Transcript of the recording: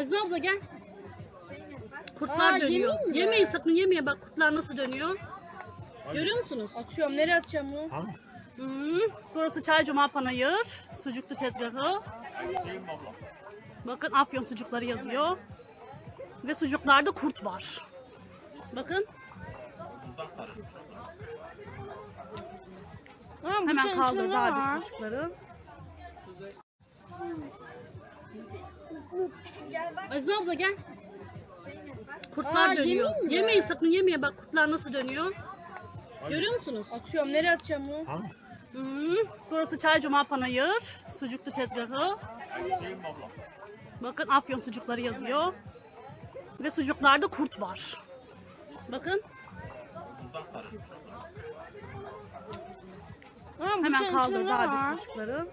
Azmi abla gel. Kurtlar Aa, dönüyor. Yemeyin sakın yemeyin bak kurtlar nasıl dönüyor. Görüyor musunuz? Atıyorum. Nereye atacağım bunu? Hmm, burası Çay Cuma Panayır. Sucuklu tezgahı. Bakın Afyon sucukları yazıyor. Ve sucuklarda kurt var. Bakın Aa, hemen kaldırdı abi var? sucukları. Azmi abla gel. Kurtlar Aa, dönüyor. yemeyeyim mi? Yemeyin sakın yemeyin bak kurtlar nasıl dönüyor. Görüyor musunuz? Atıyorum. Nereye atacağım bunu? Hmm, burası Çay Cuma Panayır. Sucuklu tezgahı. Bakın Afyon sucukları yazıyor. Ve sucuklarda kurt var. Bakın Aa, hemen içinde kaldırdı ne abi sucukları.